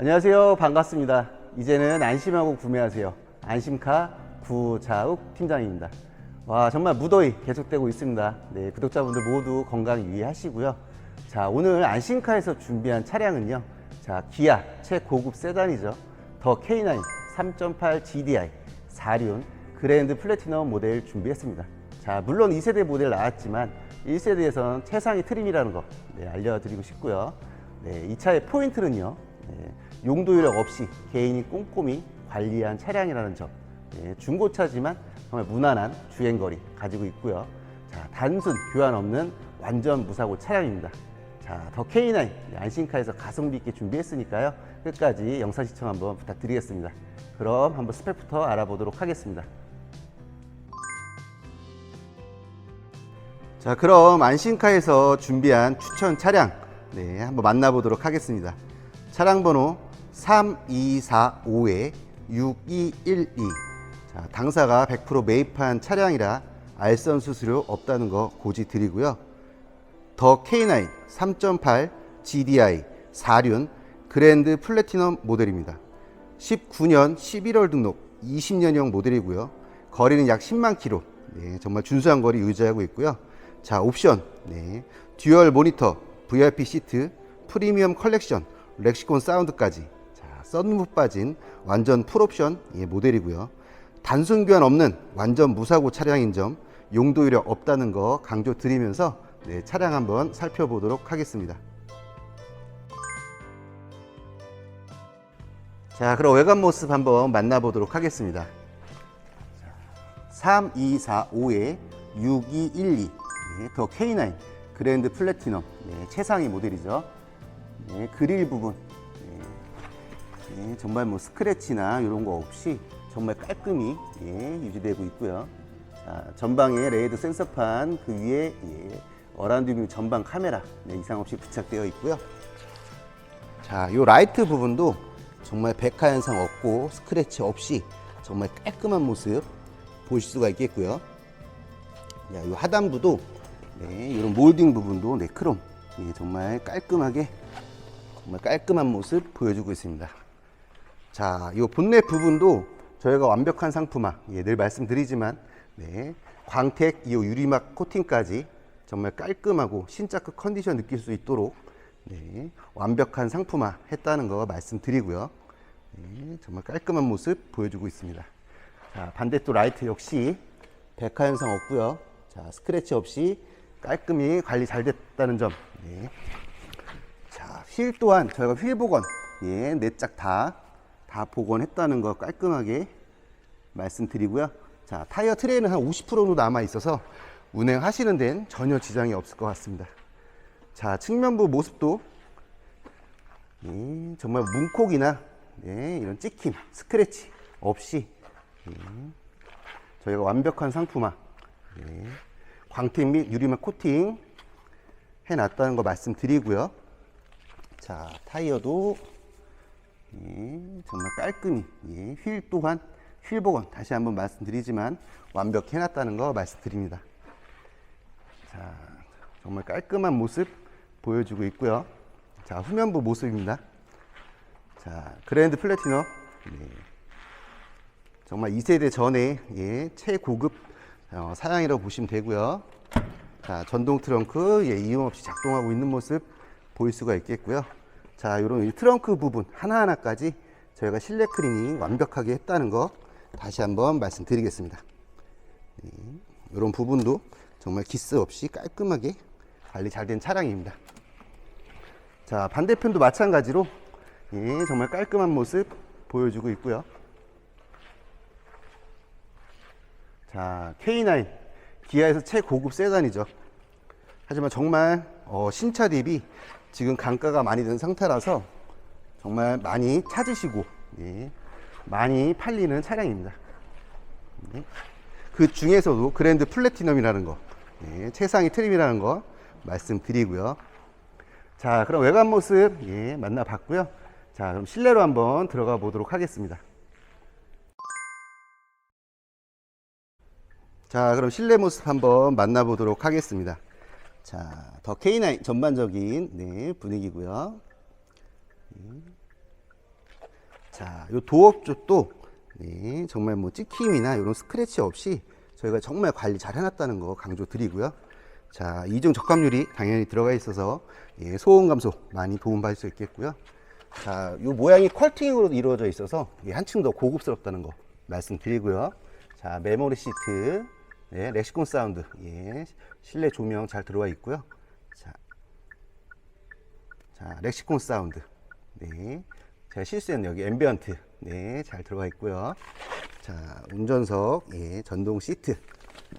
안녕하세요. 반갑습니다. 이제는 안심하고 구매하세요. 안심카 구자욱 팀장입니다. 와, 정말 무더위 계속되고 있습니다. 네, 구독자분들 모두 건강 유의하시고요. 자, 오늘 안심카에서 준비한 차량은요. 자, 기아 최고급 세단이죠. 더 K9 3.8 GDI 4륜 그랜드 플래티넘 모델 준비했습니다. 자, 물론 2세대 모델 나왔지만 1세대에서는 최상위 트림이라는 거 네, 알려드리고 싶고요. 네, 이 차의 포인트는요. 네, 용도 요령 없이 개인이 꼼꼼히 관리한 차량이라는 점. 네, 중고차지만 정말 무난한 주행거리 가지고 있고요. 자, 단순 교환 없는 완전 무사고 차량입니다. 자, 더 K9 네, 안심카에서 가성비 있게 준비했으니까요. 끝까지 영상 시청 한번 부탁드리겠습니다. 그럼 한번 스펙부터 알아보도록 하겠습니다. 자, 그럼 안심카에서 준비한 추천 차량 네, 한번 만나보도록 하겠습니다. 차량 번호 3245에 6212. 자, 당사가 100% 매입한 차량이라 알선 수수료 없다는 거 고지 드리고요. 더 K9 3.8 GDI 4륜 그랜드 플래티넘 모델입니다. 19년 11월 등록 20년형 모델이고요. 거리는 약 10만 킬로. 네, 정말 준수한 거리 유지하고 있고요. 자, 옵션. 네. 듀얼 모니터, VIP 시트, 프리미엄 컬렉션, 렉시콘 사운드까지. 자, 썬루프 빠진 완전 풀옵션 예, 모델이고요. 단순 교환 없는 완전 무사고 차량인 점, 용도 이력 없다는 거 강조 드리면서 네, 차량 한번 살펴보도록 하겠습니다. 자, 그럼 외관 모습 한번 만나보도록 하겠습니다. 3245에 6212, 네, 더 K9 그랜드 플래티넘, 네, 최상위 모델이죠. 네, 그릴 부분, 네, 네, 정말 뭐 스크래치나 이런 거 없이 정말 깔끔히 예, 유지되고 있고요. 자, 전방에 레이드 센서판 그 위에 예, 어라운드 전방 카메라 네, 이상 없이 부착되어 있고요. 자, 요 라이트 부분도 정말 백화 현상 없고 스크래치 없이 정말 깔끔한 모습 보실 수가 있겠고요. 야, 요 하단부도 네, 이런 몰딩 부분도 네, 크롬 예, 정말 깔끔하게 정말 깔끔한 모습 보여주고 있습니다. 자, 이 본넷 부분도 저희가 완벽한 상품화 예, 늘 말씀드리지만 네, 광택 이 유리막 코팅까지 정말 깔끔하고 신짜급 컨디션 느낄 수 있도록 네, 완벽한 상품화 했다는 거 말씀드리고요. 네, 정말 깔끔한 모습 보여주고 있습니다. 자, 반대쪽 라이트 역시 백화 현상 없고요. 자, 스크래치 없이 깔끔히 관리 잘 됐다는 점. 네. 자, 휠 또한 저희가 휠 복원, 예, 네 짝 다, 다 복원했다는 거 깔끔하게 말씀드리고요. 자, 타이어 트레이는 한 50% 정도 남아 있어서 운행하시는 데는 전혀 지장이 없을 것 같습니다. 자, 측면부 모습도 예, 정말 문콕이나 예, 이런 찍힘, 스크래치 없이 예, 저희가 완벽한 상품화, 예, 광택 및 유리막 코팅 해놨다는 거 말씀드리고요. 자, 타이어도 예, 정말 깔끔히 예, 휠 또한 휠 복원 다시 한번 말씀드리지만 완벽히 해놨다는 거 말씀드립니다. 자, 정말 깔끔한 모습 보여주고 있고요. 자, 후면부 모습입니다. 자, 그랜드 플래티넘. 예, 정말 2세대 전에 예, 최고급 어, 사양이라고 보시면 되고요. 자, 전동 트렁크 예, 이용 없이 작동하고 있는 모습 보일 수가 있겠고요. 자, 이런 이 트렁크 부분 하나하나까지 저희가 실내 클리닝 완벽하게 했다는 거 다시 한번 말씀드리겠습니다. 이런 부분도 정말 기스 없이 깔끔하게 관리 잘 된 차량입니다. 자, 반대편도 마찬가지로 예, 정말 깔끔한 모습 보여주고 있고요. 자, K9 기아에서 최고급 세단이죠. 하지만 정말 어, 신차 대비 지금 강가가 많이 든 상태라서 정말 많이 찾으시고 예, 많이 팔리는 차량입니다. 네. 그 중에서도 그랜드 플래티넘이라는 거, 예, 최상위 트림이라는 거 말씀드리고요. 자, 그럼 외관 모습 예, 만나봤고요. 자, 그럼 실내로 한번 들어가 보도록 하겠습니다. 자, 그럼 실내 모습 한번 만나보도록 하겠습니다. 자, 더 K9 전반적인 네, 분위기고요. 네. 자, 요 도어 쪽도 네, 정말 뭐 찍힘이나 이런 스크래치 없이 저희가 정말 관리 잘 해놨다는 거 강조드리고요. 자, 이중 적합률이 당연히 들어가 있어서 예, 소음 감소 많이 도움받을 수 있겠고요. 자, 요 모양이 퀄팅으로 이루어져 있어서 예, 한층 더 고급스럽다는 거 말씀드리고요. 자, 메모리 시트, 네, 렉시콘 사운드, 예, 실내 조명 잘 들어와 있고요. 자, 자, 렉시콘 사운드, 네, 제가 실수했는 여기 앰비언트, 네, 잘 들어가 있고요. 자, 운전석, 예, 전동 시트.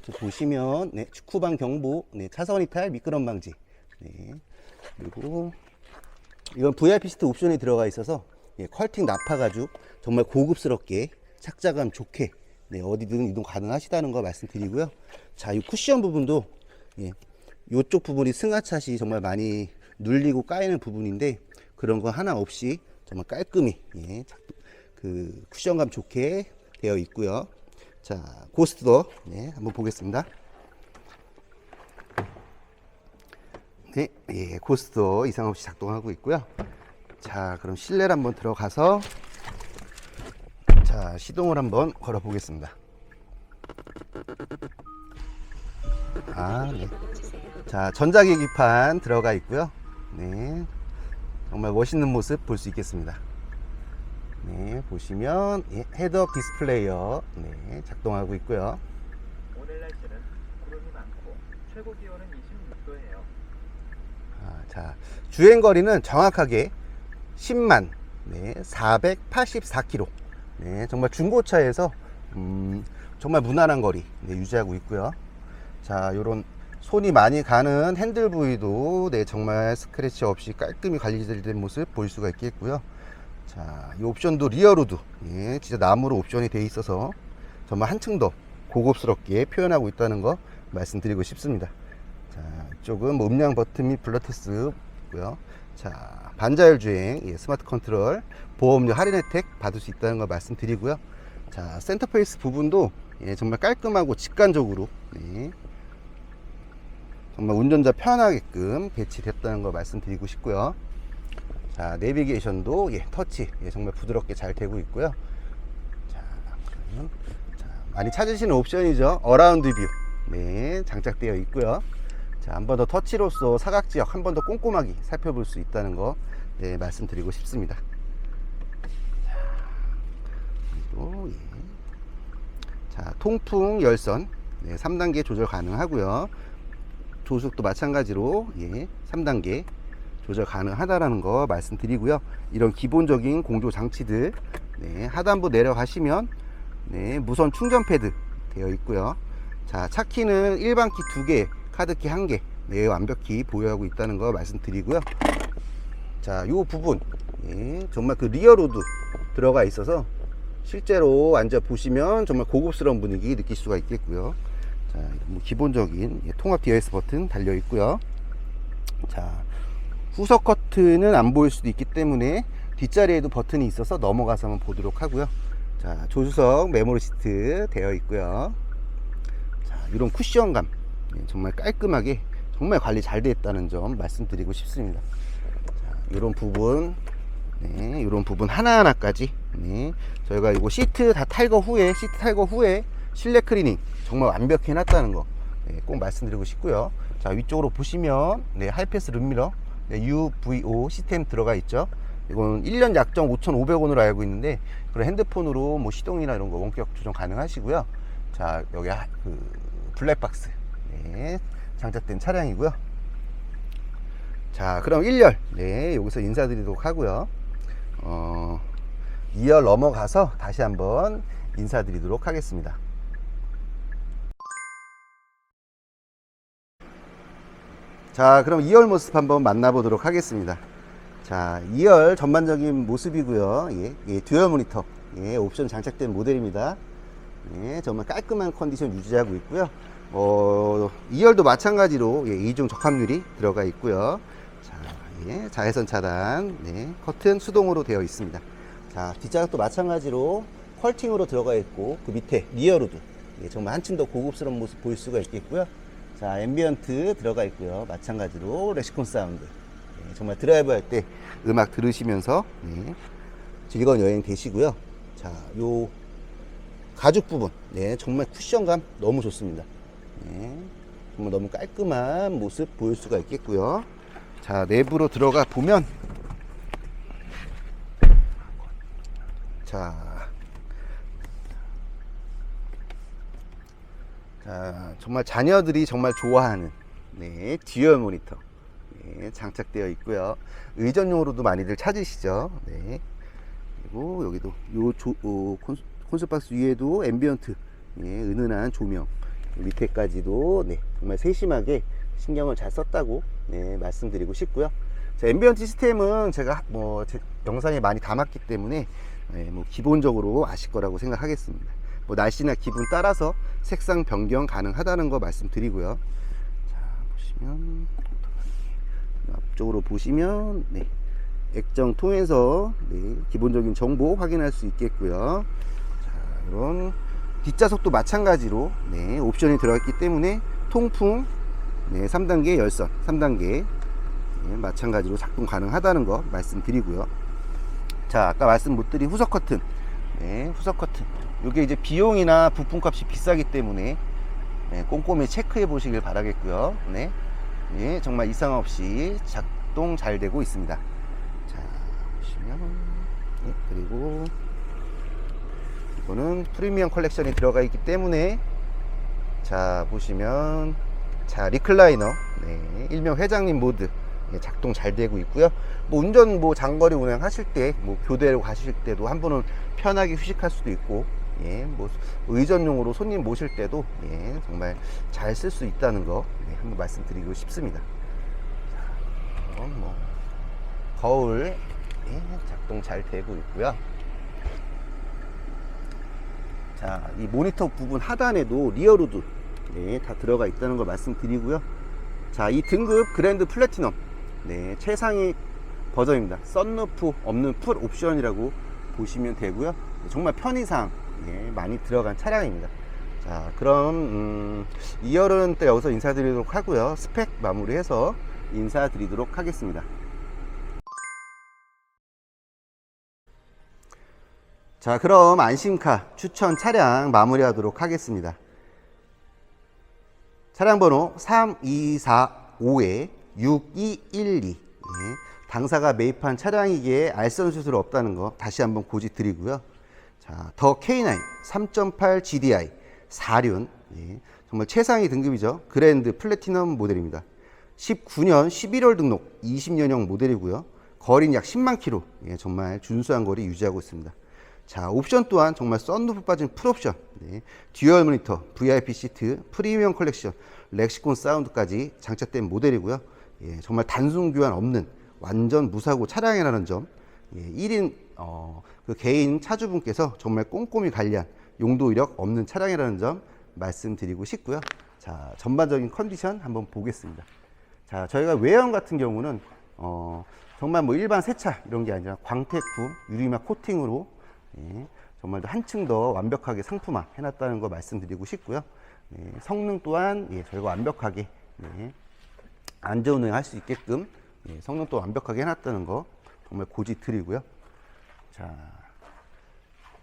저 보시면 네, 축구방 경보, 네, 차선 이탈, 미끄럼 방지. 네. 그리고 이건 VIP 시트 옵션이 들어가 있어서 예, 퀄팅 나파 가죽 정말 고급스럽게 착자감 좋게 네, 어디든 이동 가능하시다는 거 말씀드리고요. 자, 이 쿠션 부분도 예, 이쪽 부분이 승하차시 정말 많이 눌리고 까이는 부분인데 그런 거 하나 없이 정말 깔끔히 예, 그 쿠션감 좋게 되어 있고요. 자, 고스트도 네, 한번 보겠습니다. 네, 예, 고스트도 이상 없이 작동하고 있고요. 자, 그럼 실내를 한번 들어가서 자, 시동을 한번 걸어 보겠습니다. 아, 네. 자, 전자계기판 들어가 있고요. 네. 정말 멋있는 모습 볼 수 있겠습니다. 네, 보시면 예, 헤드업 디스플레이어 네, 작동하고 있고요. 오늘 날씨는 구름이 많고 최고 기온은 26도예요. 아, 자, 주행 거리는 정확하게 10만 네, 484km. 네, 정말 중고차에서 음, 정말 무난한 거리 네, 유지하고 있고요. 자, 요런 손이 많이 가는 핸들 부위도 네, 정말 스크래치 없이 깔끔히 관리된 모습 볼 수가 있겠고요. 자, 이 옵션도 리어로드 예, 진짜 나무로 옵션이 돼 있어서 정말 한층 더 고급스럽게 표현하고 있다는 거 말씀드리고 싶습니다. 자, 이쪽은 뭐 음량 버튼 및 블루투스고요. 자, 반자율 주행, 예, 스마트 컨트롤, 보험료 할인 혜택 받을 수 있다는 거 말씀드리고요. 자, 센터페이스 부분도 예, 정말 깔끔하고 직관적으로 네, 정말 운전자 편하게끔 배치됐다는 거 말씀드리고 싶고요. 자, 내비게이션도 예, 터치 예, 정말 부드럽게 잘 되고 있고요. 자, 자, 많이 찾으시는 옵션이죠. 어라운드 뷰. 네, 장착되어 있고요. 자, 한 번 더 터치로서 사각 지역 한 번 더 꼼꼼하게 살펴볼 수 있다는 거 네, 말씀드리고 싶습니다. 자, 예. 자, 통풍 열선 네, 3단계 조절 가능하고요. 조숙도 마찬가지로 예, 3단계 조절 가능하다라는 거 말씀드리고요. 이런 기본적인 공조 장치들 네, 하단부 내려가시면 네, 무선 충전 패드 되어 있고요. 자, 차키는 일반 키두 개, 카드 키 한 개, 네, 완벽히 보유하고 있다는 거 말씀드리고요. 자, 요 부분, 예, 정말 그 리어로드 들어가 있어서 실제로 앉아 보시면 정말 고급스러운 분위기 느낄 수가 있겠고요. 자, 뭐 기본적인 예, 통합 DRS 버튼 달려 있고요. 자, 후석 커튼은 안 보일 수도 있기 때문에 뒷자리에도 버튼이 있어서 넘어가서 한번 보도록 하고요. 자, 조수석 메모리 시트 되어 있고요. 자, 이런 쿠션감 예, 정말 깔끔하게 정말 관리 잘 되어 있다는 점 말씀드리고 싶습니다. 자, 이런 부분 네, 이런 부분 하나하나까지 네, 저희가 이거 시트 다 탈거 후에 시트 탈거 후에 실내 클리닝 정말 완벽히 해놨다는 거 네, 꼭 말씀드리고 싶고요. 자 위쪽으로 보시면 네, 하이패스 룸미러 네, UVO 시스템 들어가 있죠. 이건 1년 약정 5,500원으로 알고 있는데 그런 핸드폰으로 뭐 시동이나 이런 거 원격 조정 가능하시고요. 자 여기 하- 그 블랙박스 네, 장착된 차량이고요. 자 그럼 1열 네 여기서 인사드리도록 하고요. 어, 2열 넘어가서 다시 한번 인사드리도록 하겠습니다. 자, 그럼 2열 모습 한번 만나보도록 하겠습니다. 자, 2열 전반적인 모습이고요. 예, 예, 듀얼 모니터, 예, 옵션 장착된 모델입니다. 예, 정말 깔끔한 컨디션 유지하고 있고요. 어, 2열도 마찬가지로 예, 이중 적합률이 들어가 있고요. 자, 예, 자외선 차단, 네, 커튼 수동으로 되어 있습니다. 자, 뒷좌석도 마찬가지로 퀄팅으로 들어가 있고 그 밑에 리어로도 예, 정말 한층 더 고급스러운 모습 보일 수가 있겠고요. 자, 앰비언트 들어가 있고요. 마찬가지로 렉시콘 사운드. 예, 정말 드라이브 할 때 음악 들으시면서 예. 즐거운 여행 되시고요. 자, 요 가죽 부분, 네, 정말 쿠션감 너무 좋습니다. 네, 정말 너무 깔끔한 모습 보일 수가 있겠고요. 자, 내부로 들어가 보면, 자, 자, 정말 자녀들이 정말 좋아하는 네, 듀얼 모니터 네, 장착되어 있고요. 의전용으로도 많이들 찾으시죠. 네. 그리고 여기도 요 조, 어, 콘, 콘솔 박스 위에도 앰비언트 예, 은은한 조명 밑에까지도 네, 정말 세심하게 신경을 잘 썼다고 네, 말씀드리고 싶고요. 자, 앰비언트 시스템은 제가 뭐 제 영상에 많이 담았기 때문에 네, 뭐 기본적으로 아실 거라고 생각하겠습니다. 뭐 날씨나 기분 따라서 색상 변경 가능하다는 거 말씀드리고요. 자 보시면 앞쪽으로 보시면 네, 액정 통해서 네, 기본적인 정보 확인할 수 있겠고요. 자, 이런 뒷좌석도 마찬가지로 네, 옵션이 들어있기 때문에 통풍 네, 3단계 열선 3단계 네, 마찬가지로 작동 가능하다는 거 말씀드리고요. 자, 아까 말씀 못 드린 후석 커튼. 네, 후석 커튼. 이게 이제 비용이나 부품값이 비싸기 때문에 네, 꼼꼼히 체크해 보시길 바라겠고요. 네. 네, 정말 이상 없이 작동 잘 되고 있습니다. 자, 보시면 네, 그리고 이거는 프리미엄 컬렉션이 들어가 있기 때문에 자, 보시면 자, 리클라이너. 네, 일명 회장님 모드. 예, 작동 잘 되고 있고요. 뭐 운전 뭐 장거리 운행하실 때, 뭐 교대로 가실 때도 한 분은 편하게 휴식할 수도 있고, 예, 뭐 의전용으로 손님 모실 때도 예, 정말 잘 쓸 수 있다는 거 예, 한번 말씀드리고 싶습니다. 자, 뭐 거울 예, 작동 잘 되고 있고요. 자, 이 모니터 부분 하단에도 리어로드 네, 다 들어가 있다는 걸 말씀드리고요. 자, 이 등급 그랜드 플래티넘 네, 최상위 버전입니다. 썬루프 없는 풀 옵션이라고 보시면 되고요. 정말 편의상 예, 많이 들어간 차량입니다. 자, 그럼 음, 2열은 또 여기서 인사드리도록 하고요. 스펙 마무리해서 인사드리도록 하겠습니다. 자, 그럼 안심카 추천 차량 마무리하도록 하겠습니다. 차량 번호 3245에 6212. 예, 당사가 매입한 차량이기에 알선 수술 없다는 거 다시 한번 고지 드리고요. 자, 더 K9 3.8 GDI 4륜. 예, 정말 최상위 등급이죠. 그랜드 플래티넘 모델입니다. 19년 11월 등록 20년형 모델이고요. 거리는 약 10만 킬로. 예, 정말 준수한 거리 유지하고 있습니다. 자, 옵션 또한 정말 썬루프 빠진 풀옵션, 네, 듀얼 모니터, VIP 시트, 프리미엄 컬렉션, 렉시콘 사운드까지 장착된 모델이고요. 예, 정말 단순 교환 없는 완전 무사고 차량이라는 점, 예, 1인 어, 그 개인 차주분께서 정말 꼼꼼히 관리한 용도 이력 없는 차량이라는 점 말씀드리고 싶고요. 자, 전반적인 컨디션 한번 보겠습니다. 자, 저희가 외형 같은 경우는 어, 정말 뭐 일반 세차 이런 게 아니라 광택품 유리막 코팅으로 예, 정말 한층 더 완벽하게 상품화 해놨다는 거 말씀드리고 싶고요. 예, 성능 또한 예, 저희가 완벽하게 예, 안전운행 할 수 있게끔 예, 성능 또 완벽하게 해놨다는 거 정말 고지 드리고요. 자,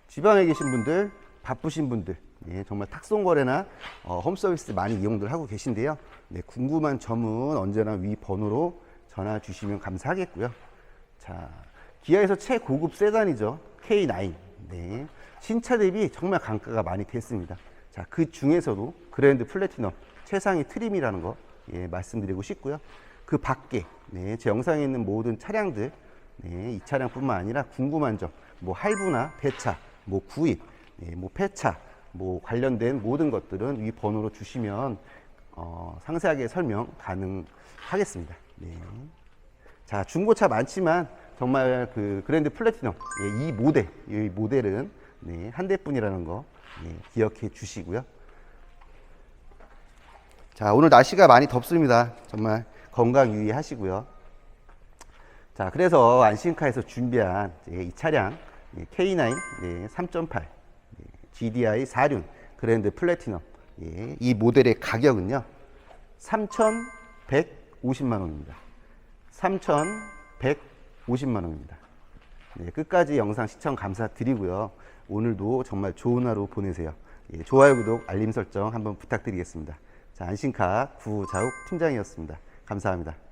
지방에 계신 분들, 바쁘신 분들, 예, 정말 탁송 거래나 어, 홈 서비스 많이 이용들 하고 계신데요. 네, 궁금한 점은 언제나 위 번호로 전화 주시면 감사하겠고요. 자, 기아에서 최고급 세단이죠. K9. 네. 신차 대비 정말 강가가 많이 됐습니다. 자, 그 중에서도 그랜드 플래티넘 최상위 트림이라는 거 예, 말씀드리고 싶고요. 그 밖에 네, 제 영상에 있는 모든 차량들 네, 이 차량뿐만 아니라 궁금한 점, 뭐 할부나 배차, 뭐 구입, 네, 뭐 폐차, 뭐 관련된 모든 것들은 이 번호로 주시면 어, 상세하게 설명 가능하겠습니다. 네. 자, 중고차 많지만 정말 그 그랜드 플래티넘 예, 이 모델, 이 모델은 네, 한 대뿐이라는 거 예, 기억해 주시고요. 자, 오늘 날씨가 많이 덥습니다. 정말 건강 유의하시고요. 자, 그래서 안심카에서 준비한 예, 이 차량 예, K9 예, 3.8 예, GDI 4륜 그랜드 플래티넘 예, 이 모델의 가격은요 3,150만 원입니다. 3,150 만 원입니다. 네, 끝까지 영상 시청 감사드리고요. 오늘도 정말 좋은 하루 보내세요. 예, 좋아요, 구독, 알림 설정 한번 부탁드리겠습니다. 자, 안심카 구자욱 팀장이었습니다. 감사합니다.